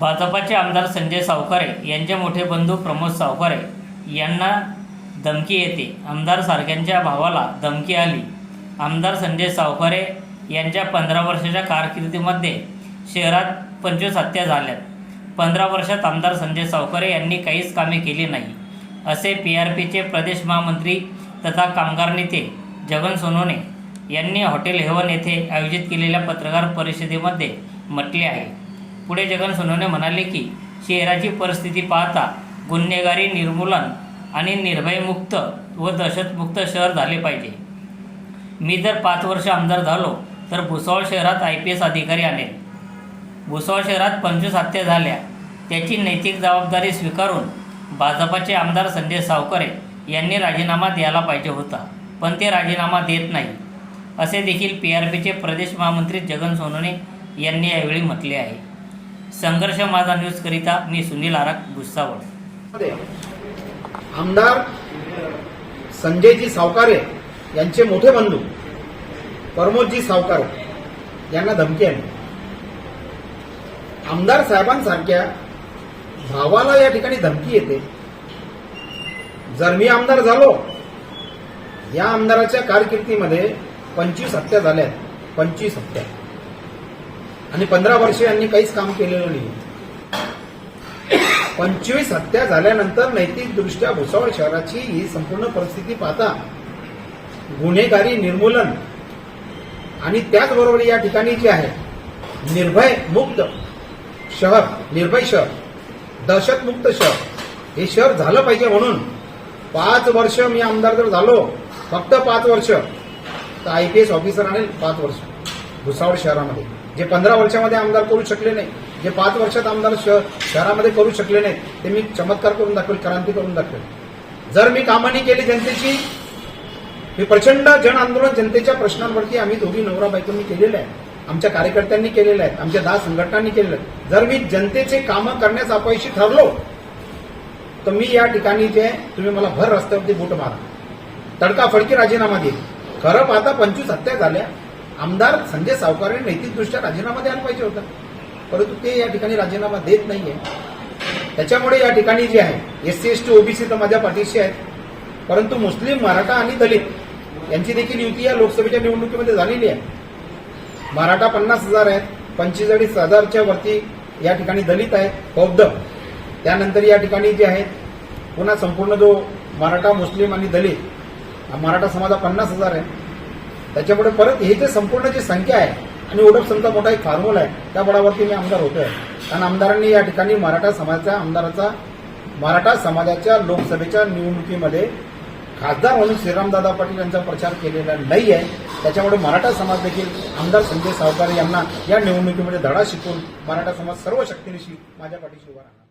भाजपाचे आमदार संजय सावकारे यांचे मोठे बंधू प्रमोद सावकारे यांना धमकी येते. आमदार सारख्यांच्या भावाला धमकी आली. आमदार संजय सावकारे यांच्या पंधरा वर्षाच्या कारकिर्दीमध्ये शहरात पंचवीस हत्या झाल्यात. पंधरा वर्षात आमदार संजय सावकारे यांनी काहीच कामे केली नाही असे पी आर पीचे प्रदेश महामंत्री तथा कामगार नेते जगन सोनोने यांनी हॉटेल हेवन येथे आयोजित केलेल्या पत्रकार परिषदेमध्ये म्हटले आहे. पुढे जगन सोनवणे म्हणाले की शहराची परिस्थिती पाहता गुन्हेगारी निर्मूलन आणि निर्भयमुक्त व दहशतमुक्त शहर झाले पाहिजे. मी जर पाच वर्ष आमदार झालो तर भुसावळ शहरात आय पी एस अधिकारी आणेल भुसावळ शहरात पंचवीस हत्या झाल्या. त्याची नैतिक जबाबदारी स्वीकारून भाजपाचे आमदार संजय सावकारे यांनी राजीनामा द्यायला पाहिजे होता पण ते राजीनामा देत नाही. असे देखील पी आर पीचे प्रदेश महामंत्री जगन सोनवणे यांनी यावेळी म्हटले आहे. संघर्ष माझा न्यूज करिता मी सुनील आराक भुसावळ. आमदार संजयजी सावकारे यांचे मोठे बंधू प्रमोदजी सावकारे यांना धमकी आली आमदार साहेबांसारख्या भावाला या ठिकाणी धमकी येते. जर मी आमदार झालो या आमदाराच्या कारकिर्दीमध्ये पंचवीस हत्या झाल्या पंचवीस हत्या. आणि पंधरा वर्षे यांनी काहीच काम केलेलं नाही. पंचवीस हत्या झाल्यानंतर नैतिकदृष्ट्या भुसावळ शहराची ही संपूर्ण परिस्थिती पाहता गुन्हेगारी निर्मूलन आणि त्याचबरोबर या ठिकाणी जे आहे निर्भय मुक्त शहर निर्भय शहर दहशतमुक्त शहर हे शहर झालं पाहिजे म्हणून पाच वर्ष मी आमदार जर झालो फक्त पाच वर्ष तर आय पी एस ऑफिसर आणेल पाच वर्ष भुसावळ शहरामध्ये. जे पंधरा वर्षामध्ये आमदार करू शकले नाही जे पाच वर्षात आमदार शहरामध्ये करू शकले नाही ते मी चमत्कार करून दाखवेल क्रांती करून दाखवेल. जर मी कामाने केली जनतेची हे प्रचंड जन आंदोलन जनतेच्या प्रश्नांवरती आम्ही दोघी नवरा बायकोंनी केलेलं आहे. आमच्या कार्यकर्त्यांनी केलेलं आहे आमच्या दहा संघटनांनी केलेलं आहे. जर मी जनतेचे कामं करण्यास अपयशी ठरलो तर मी या ठिकाणी जे तुम्ही मला भर रस्त्यावरती बोट मारा. तडकाफडकी राजीनामा देईल. खरं पाहता पंचवीस हत्या झाल्या. आमदार संजय सावकारे नैतिकदृष्ट्या राजीनामा द्यायला पाहिजे होता. परंतु ते या ठिकाणी राजीनामा देत नाहीये. त्याच्यामुळे या ठिकाणी जे आहे S C S T OBC तर माझ्या पाठीशी आहेत. परंतु मुस्लिम मराठा आणि दलित यांची देखील युती या लोकसभेच्या निवडणुकीमध्ये झालेली आहे. मराठा पन्नास हजार आहेत पंचेचाळीस हजारच्या वरती या ठिकाणी दलित आहेत बौद्ध. त्यानंतर या ठिकाणी जे आहेत पुन्हा संपूर्ण जो मराठा मुस्लिम आणि दलित मराठा समाजा पन्नास हजार आहे त्याच्यामुळे परत हे जे संपूर्ण जी संख्या आहे आणि ओडपसनचा मोठा एक फॉर्म्युला आहे त्या बळावरती मी आमदार होतोय. कारण आमदारांनी या ठिकाणी मराठा समाजाचा आमदाराचा मराठा समाजाच्या लोकसभेच्या निवडणुकीमध्ये खासदार म्हणून श्रीरामदादा पाटील यांचा प्रचार केलेला नाही आहे त्याच्यामुळे मराठा समाज देखील आमदार संजय सावकारे यांना या निवडणुकीमध्ये धडा शिकून मराठा समाज सर्व शक्तीनिशी माझ्या पाठीशी उभा राहणार.